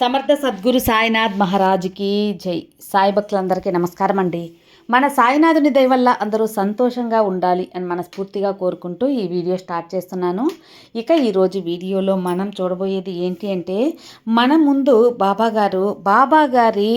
సమర్థ సద్గురు సాయినాథ్ మహారాజుకి జై. సాయి భక్తులందరికీ నమస్కారం అండి. మన సాయినాథుని దయ వల్ల అందరూ సంతోషంగా ఉండాలి అని మనస్ఫూర్తిగా కోరుకుంటూ ఈ వీడియో స్టార్ట్ చేస్తున్నాను. ఇక ఈరోజు వీడియోలో మనం చూడబోయేది ఏంటి అంటే మన ముందు బాబా గారు బాబా గారి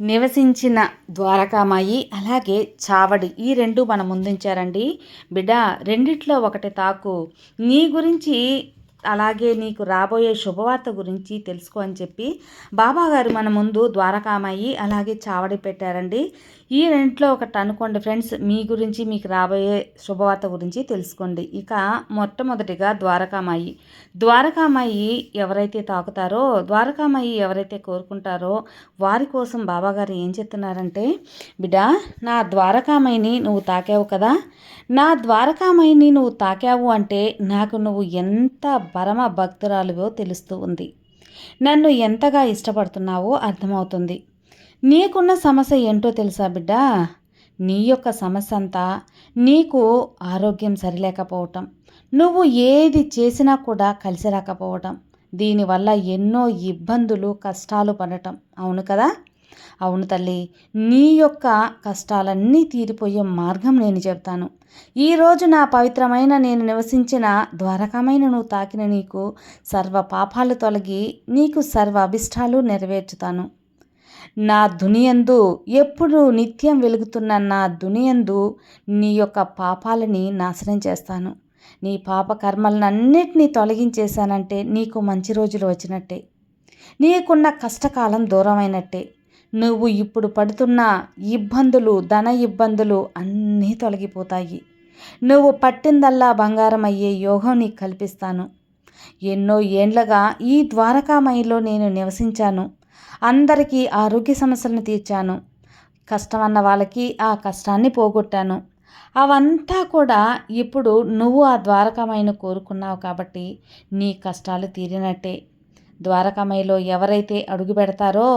నివసించిన ద్వారకామాయి అలాగే చావడి ఈ రెండు మన ముందుంచారండి. బిడ్డ రెండిట్లో ఒకటి తాకు. నీ గురించి అలాగే నీకు రాబోయే శుభవార్త గురించి తెలుసుకో అని చెప్పి బాబాగారు మన ముందు ద్వారకామయ్యి అలాగే చావడి పెట్టారండి. ఈ రెంట్లో ఒకటి అనుకోండి ఫ్రెండ్స్ మీ గురించి మీకు రాబోయే శుభవార్త గురించి తెలుసుకోండి. ఇక మొట్టమొదటిగా ద్వారకామాయి ద్వారకామాయి ఎవరైతే తాకుతారో ద్వారకామాయి ఎవరైతే కోరుకుంటారో వారి కోసం బాబాగారు ఏం చెప్తున్నారంటే బిడ్డ నా ద్వారకామాయిని నువ్వు తాకావు కదా. నా ద్వారకామాయిని నువ్వు తాకావు అంటే నాకు నువ్వు ఎంత పరమ భక్తురాలువో తెలుస్తూ ఉంది. నన్ను ఎంతగా ఇష్టపడుతున్నావో అర్థమవుతుంది. నీకున్న సమస్య ఏంటో తెలుసా బిడ్డ? నీ యొక్క సమస్య అంతా నీకు ఆరోగ్యం సరిలేకపోవటం. నువ్వు ఏది చేసినా కూడా కలిసి రాకపోవటం. దీనివల్ల ఎన్నో ఇబ్బందులు కష్టాలు పడటం. అవును కదా? అవును తల్లి నీ యొక్క కష్టాలన్నీ తీరిపోయే మార్గం నేను చెప్తాను. ఈరోజు నా పవిత్రమైన నేను నివసించిన ద్వారకమైన నువ్వు తాకిన నీకు సర్వ పాపాలు తొలగి నీకు సర్వ అభిష్టాలు నెరవేర్చుతాను. నా దునియందు ఎప్పుడు నిత్యం వెలుగుతున్న నా దునియందు నీ యొక్క పాపాలని నాశనం చేస్తాను. నీ పాప కర్మలనన్నిటినీ తొలగించేశానంటే నీకు మంచి రోజులు వచ్చినట్టే. నీకున్న కష్టకాలం దూరమైనట్టే. నువ్వు ఇప్పుడు పడుతున్న ఇబ్బందులు ధన ఇబ్బందులు అన్నీ తొలగిపోతాయి. నువ్వు పట్టిందల్లా బంగారం అయ్యే యోగం నీకు కల్పిస్తాను. ఎన్నో ఏండ్లగా ఈ ద్వారకామయిలో నేను నివసించాను. అందరికీ ఆరోగ్య సమస్యలను తీర్చాను. కష్టం అన్న వాళ్ళకి ఆ కష్టాన్ని పోగొట్టాను. అవంతా కూడా ఇప్పుడు నువ్వు ఆ ద్వారకామయ్యను కోరుకున్నావు కాబట్టి నీ కష్టాలు తీరినట్టే. ద్వారకామయ్యలో ఎవరైతే అడుగు పెడతారో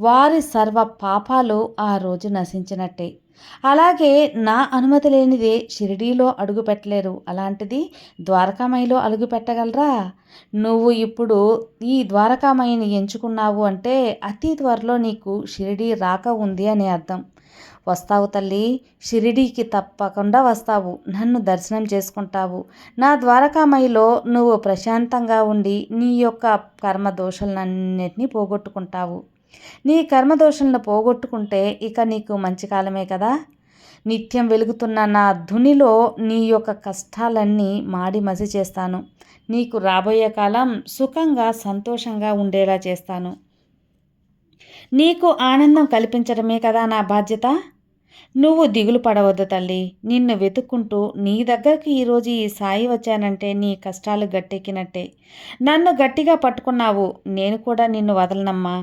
వారి సర్వ పాపాలు ఆ రోజు నశించినట్టే. అలాగే నా అనుమతి లేనిదే షిరిడీలో అడుగు పెట్టలేరు. అలాంటిది ద్వారకామయిలో అడుగు పెట్టగలరా? నువ్వు ఇప్పుడు ఈ ద్వారకామయిని ఎంచుకున్నావు అంటే అతి త్వరలో నీకు షిరిడీ రాక ఉంది అని అర్థం. వస్తావు తల్లి షిరిడీకి తప్పకుండా వస్తావు. నన్ను దర్శనం చేసుకుంటావు. నా ద్వారకామయిలో నువ్వు ప్రశాంతంగా ఉండి నీ యొక్క కర్మదోషాలన్నింటినీ పోగొట్టుకుంటావు. నీ కర్మదోషాలను పోగొట్టుకుంటే ఇక నీకు మంచి కాలమే కదా? నిత్యం వెలుగుతున్న నా ధునిలో నీ యొక్క కష్టాలన్నీ మాడి మసి చేస్తాను. నీకు రాబోయే కాలం సుఖంగా సంతోషంగా ఉండేలా చేస్తాను. నీకు ఆనందం కల్పించడమే కదా నా బాధ్యత? నువ్వు దిగులు పడవద్దు తల్లి. నిన్ను వెతుక్కుంటూ నీ దగ్గరికి ఈరోజు ఈ సాయి వచ్చానంటే నీ కష్టాలు గట్టెక్కినట్టే. నన్ను గట్టిగా పట్టుకున్నావు. నేను కూడా నిన్ను వదలనమ్మా.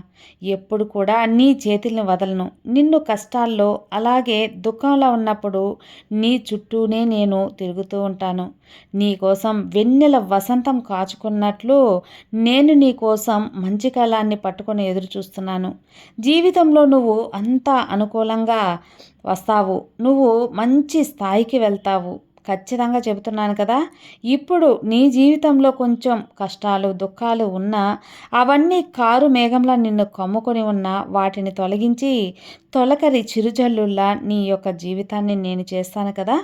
ఎప్పుడు కూడా నీ చేతుల్ని వదలను. నిన్ను కష్టాల్లో అలాగే దుఃఖంలో ఉన్నప్పుడు నీ చుట్టూనే నేను తిరుగుతూ ఉంటాను. నీకోసం వెన్నెల వసంతం కాచుకున్నట్లు నేను నీకోసం మంచి కాలాన్ని పట్టుకొని ఎదురు చూస్తున్నాను జీవితంలో నువ్వు అంతా అనుకూలంగా వస్తావు. నువ్వు మంచి స్థాయికి వెళ్తావు. ఖచ్చితంగా చెబుతున్నాను కదా. ఇప్పుడు నీ జీవితంలో కొంచెం కష్టాలు దుఃఖాలు ఉన్నా అవన్నీ కారు మేఘంలా నిన్ను కమ్ముకొని ఉన్నా వాటిని తొలగించి తొలకరి చిరుజల్లుల్లా నీ యొక్క జీవితాన్ని నేను చేస్తాను కదా.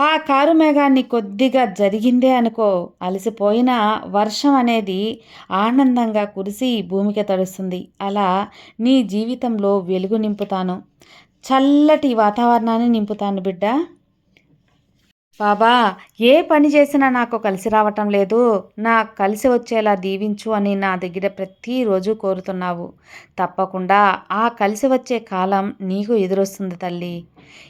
ఆ కారు మేఘాన్ని కొద్దిగా జరిగిందే అనుకో. అలసిపోయిన వర్షం అనేది ఆనందంగా కురిసి భూమికి తడుస్తుంది. అలా నీ జీవితంలో వెలుగు నింపుతాను. చల్లటి వాతావరణాన్ని నింపుతాను బిడ్డ. బాబా ఏ పని చేసినా నాకు కలిసి రావటం లేదు. నా కలిసి వచ్చేలా దీవించు అని నా దగ్గర ప్రతిరోజు కోరుతున్నావు. తప్పకుండా ఆ కలిసి వచ్చే కాలం నీకు ఎదురొస్తుంది తల్లి.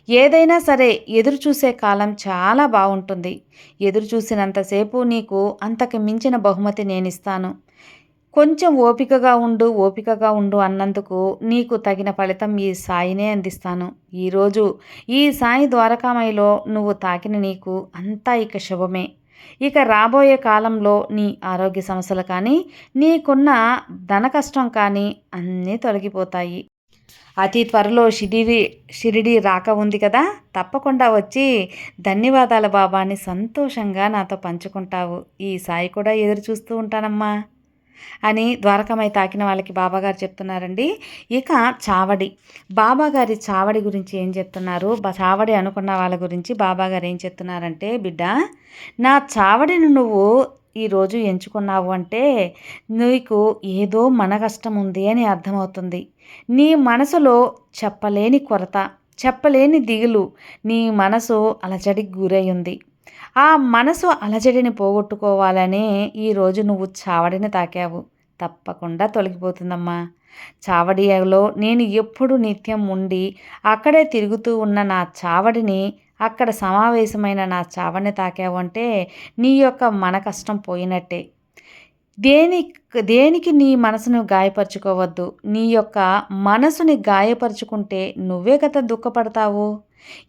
ఏదైనా సరే ఎదురు చూసే కాలం చాలా బాగుంటుంది. ఎదురు చూసినంతసేపు నీకు అంతకు మించిన బహుమతి నేను ఇస్తాను కొంచెం ఓపికగా ఉండు ఓపికగా ఉండు అన్నందుకు నీకు తగిన ఫలితం ఈ సాయినే అందిస్తాను. ఈరోజు ఈ సాయి ద్వారకామయిలో నువ్వు తాకిన నీకు అంతా ఇక శుభమే. ఇక రాబోయే కాలంలో నీ ఆరోగ్య సమస్యలు కానీ నీకున్న ధన కష్టం కానీ అన్నీ తొలగిపోతాయి. అతి త్వరలో షిరిడి షిరిడి రాక ఉంది కదా తప్పకుండా వచ్చి ధన్యవాదాల బాబాని సంతోషంగా నాతో పంచుకుంటావు. ఈ సాయి కూడా ఎదురు చూస్తూ ఉంటానమ్మా. అని ద్వారకమై తాకిన వాళ్ళకి బాబాగారు చెప్తున్నారండి. ఇక చావడి. బాబాగారి చావడి గురించి ఏం చెప్తున్నారు? చావడి అనుకున్న వాళ్ళ గురించి బాబాగారు ఏం చెప్తున్నారంటే బిడ్డ నా చావడిని నువ్వు ఈరోజు ఎంచుకున్నావు అంటే నీకు ఏదో మన కష్టం ఉంది అని అర్థమవుతుంది. నీ మనసులో చెప్పలేని కొరత చెప్పలేని దిగులు నీ మనసు అలజడికి ఉంది. ఆ మనసు అలజడిని పోగొట్టుకోవాలనే ఈరోజు నువ్వు చావడిని తాకావు. తప్పకుండా తొలగిపోతుందమ్మా. చావడిలో నేను ఎప్పుడు నిత్యం ఉండి అక్కడే తిరుగుతూ ఉన్న నా చావడిని అక్కడ సమావేశమైన నా చావడిని తాకావు అంటే నీ యొక్క మన కష్టం పోయినట్టే. దేని దేనికి నీ మనసును గాయపరుచుకోవద్దు? నీ యొక్క మనసుని గాయపరుచుకుంటే నువ్వే కదా దుఃఖపడతావు?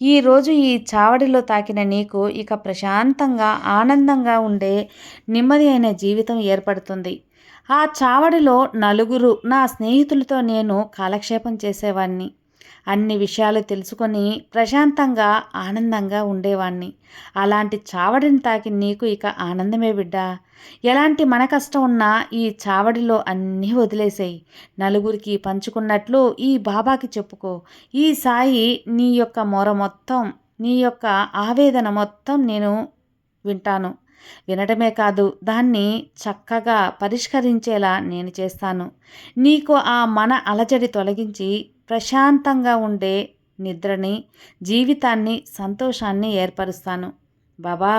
ఈరోజు ఈ చావడిలో తాకిన నీకు ఇక ప్రశాంతంగా ఆనందంగా ఉండే నెమ్మది అయిన జీవితం ఏర్పడుతుంది. ఆ చావడిలో నలుగురు నా స్నేహితులతో నేను కాలక్షేపం చేసేవాడిని అన్ని విషయాలు తెలుసుకొని ప్రశాంతంగా ఆనందంగా ఉండేవాణ్ణి. అలాంటి చావడిని తాకి నీకు ఇక ఆనందమే బిడ్డ. ఎలాంటి మన కష్టం ఉన్నా ఈ చావడిలో అన్నీ వదిలేసాయి. నలుగురికి పంచుకున్నట్లు ఈ బాబాకి చెప్పుకో. ఈ సాయి నీ యొక్క మొర మొత్తం నీ యొక్క ఆవేదన మొత్తం నేను వింటాను. వినడమే కాదు దాన్ని చక్కగా పరిష్కరించేలా నేను చేస్తాను. నీకు ఆ మన అలజడి తొలగించి ప్రశాంతంగా ఉండే నిద్రని జీవితాన్ని సంతోషాన్ని ఏర్పరుస్తాను. బాబా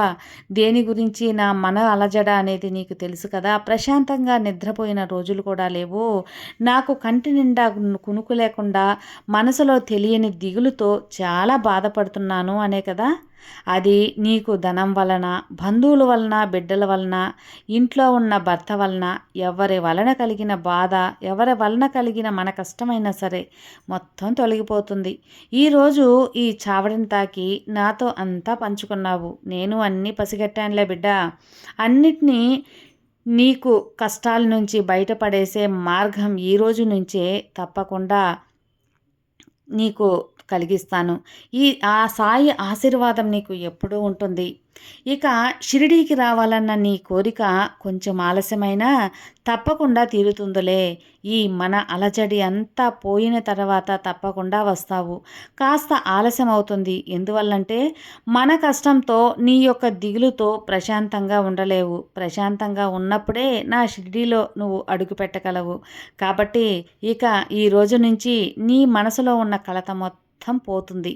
దేని గురించి నా మన అలజడ అనేది నీకు తెలుసు కదా? ప్రశాంతంగా నిద్రపోయిన రోజులు కూడా లేవు. నాకు కంటి నిండా కునుకు లేకుండా మనసులో తెలియని దిగులుతో చాలా బాధపడుతున్నాను అనే కదా? అది నీకు ధనం వలన బంధువుల వలన బిడ్డల వలన ఇంట్లో ఉన్న భర్త వలన ఎవరి వలన కలిగిన బాధ ఎవరి వలన కలిగిన మన కష్టమైనా సరే మొత్తం తొలగిపోతుంది. ఈరోజు ఈ చావడిని తాకి నాతో అంతా పంచుకున్నావు. నేను అన్నీ పసిగట్టానులే బిడ్డ. అన్నిటినీ నీకు కష్టాల నుంచి బయటపడేసే మార్గం ఈ రోజు నుంచే తప్పకుండా నీకు కలిగిస్తాను. ఈ ఆ సాయి ఆశీర్వాదం నీకు ఎప్పుడూ ఉంటుంది. ఇక షిరిడీకి రావాలన్న నీ కోరిక కొంచెం ఆలస్యమైనా తప్పకుండా తీరుతుందిలే. ఈ మన అలజడి అంతా పోయిన తర్వాత తప్పకుండా వస్తావు. కాస్త ఆలస్యం అవుతుంది ఎందువల్లంటే మన కష్టంతో నీ యొక్క దిగులుతో ప్రశాంతంగా ఉండలేవు. ప్రశాంతంగా ఉన్నప్పుడే నా షిరిడీలో నువ్వు అడుగు పెట్టగలవు. కాబట్టి ఇక ఈ రోజు నుంచి నీ మనసులో ఉన్న కలత మొత్తం మొత్తం పోతుంది.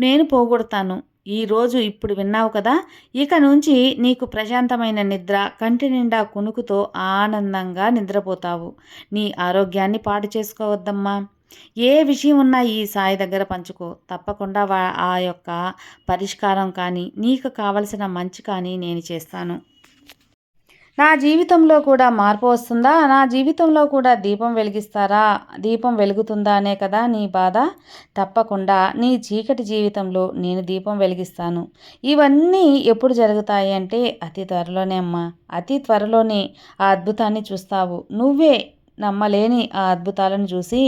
నేను పోగొడతాను. ఈరోజు ఇప్పుడు విన్నావు కదా? ఇక నుంచి నీకు ప్రశాంతమైన నిద్ర కంటి నిండా కునుకుతో ఆనందంగా నిద్రపోతావు. నీ ఆరోగ్యాన్ని పాడు చేసుకోవద్దమ్మా. ఏ విషయం ఉన్నా ఈ సాయి దగ్గర పంచుకో. తప్పకుండా ఆ యొక్క పరిష్కారం కానీ నీకు కావలసిన మంచి కానీ నేను చేస్తాను. నా జీవితంలో కూడా మార్పు వస్తుందా? నా జీవితంలో కూడా దీపం వెలిగిస్తారా? దీపం వెలుగుతుందా అనే కదా నీ బాధ? తప్పకుండా. నీ చీకటి జీవితంలో నేను దీపం వెలిగిస్తాను. ఇవన్నీ ఎప్పుడు జరుగుతాయి అంటే అతి త్వరలోనే అమ్మా. అతి త్వరలోనే ఆ అద్భుతాన్ని చూస్తావు. నువ్వే నమ్మలేని ఆ అద్భుతాలను చూసి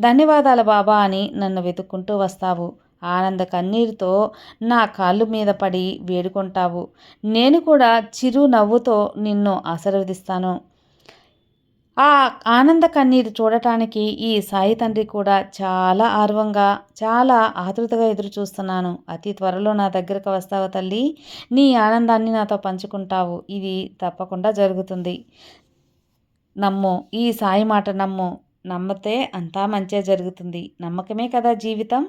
ధన్యవాదాలు బాబా అని నన్ను వెతుక్కుంటూ వస్తావు. ఆనంద కన్నీరుతో నా కాళ్ళు మీద పడి వేడుకుంటావు. నేను కూడా చిరు నవ్వుతో నిన్ను ఆశీర్వదిస్తాను. ఆ ఆనంద కన్నీరు చూడటానికి ఈ సాయి తండ్రి కూడా చాలా ఆర్వంగా చాలా ఆతృతగా ఎదురు చూస్తున్నాను అతి త్వరలో నా దగ్గరకు వస్తావు తల్లి. నీ ఆనందాన్ని నాతో పంచుకుంటావు. ఇది తప్పకుండా జరుగుతుంది. నమ్ము. ఈ సాయి మాట నమ్ము. నమ్మితే అంతా మంచిగా జరుగుతుంది. నమ్మకమే కదా జీవితం?